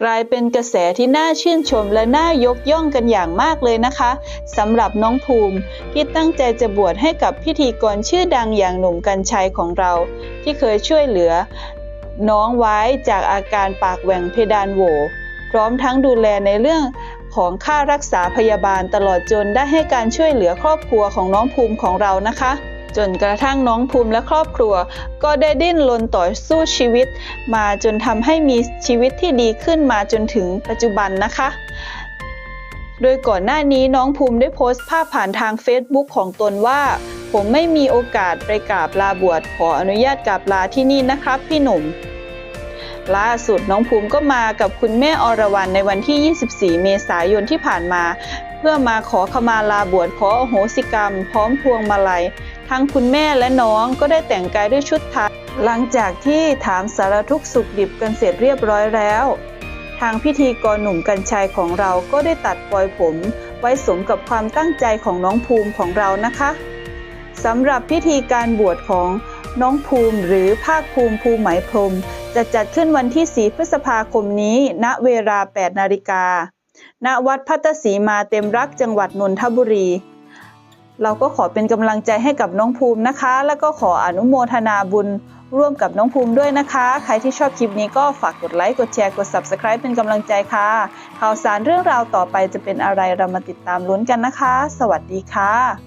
กลายเป็นกระแสที่น่าชื่นชมและน่ายกย่องกันอย่างมากเลยนะคะสำหรับน้องภูมิที่ตั้งใจจะบวชให้กับพิธีกรชื่อดังอย่างหนุ่มกัญชัยของเรา ที่เคยช่วยเหลือ น้องไว้จากอาการปากแหว่งเพดานโหวพร้อมทั้งดูแลในเรื่องของค่ารักษาพยาบาลตลอดจนได้ให้การช่วยเหลือครอบครัวของน้องภูมิของเรานะคะ จนกระทั่งน้องภูมิและครอบครัว ก็ได้ดิ้นรนต่อสู้ชีวิต มาจนทำให้มีชีวิตที่ดีขึ้นมาจนถึงปัจจุบันนะคะ โดยก่อนหน้านี้น้องภูมิได้โพสต์ภาพผ่านทาง Facebook ของตนว่า ผมไม่มีโอกาสไปกราบลาบวชขออนุญาตกราบลาที่นี่นะครับ พี่หนุ่มล่าสุดน้องภูมิก็มากับคุณแม่อรวรรณในวันที่ 24 เมษายนที่ผ่านมา เพื่อมาขอขมาลาบวชขออโหสิกรรม พร้อมพวงมาลัย ทั้งคุณแม่และน้องก็ได้แต่งกายด้วยชุดไทยหลังจากที่ถามสารทุกสุขดิบกันเสร็จเรียบร้อยแล้ว ทางพิธีกรหนุ่มกัญชัยของเราก็ได้ตัดปลอยผม ไว้สมกับความตั้งใจของน้องภูมิของเรานะคะสำหรับพิธีการบวชของน้องภูมิหรือภาคภูมิภูมิไหมพรม จะจัดขึ้นวันที่ 4 พฤษภาคมนี้ ณเวลา 8 นาฬิกาณวัดพัตตศรีมาเต็มรักจังหวัดนนทบุรี เราก็ขอเป็นกำลังใจให้กับน้องภูมินะคะ แล้วก็ขออนุโมทนาบุญร่วมกับน้องภูมิด้วยนะคะ ใครที่ชอบคลิปนี้ก็ฝากกดไลค์ กดแชร์ กด Subscribe เป็นกำลังใจค่ะ ข่าวสารเรื่องราวต่อไปจะเป็นอะไรเรามาติดตามลุ้นกันนะคะ สวัสดีค่ะ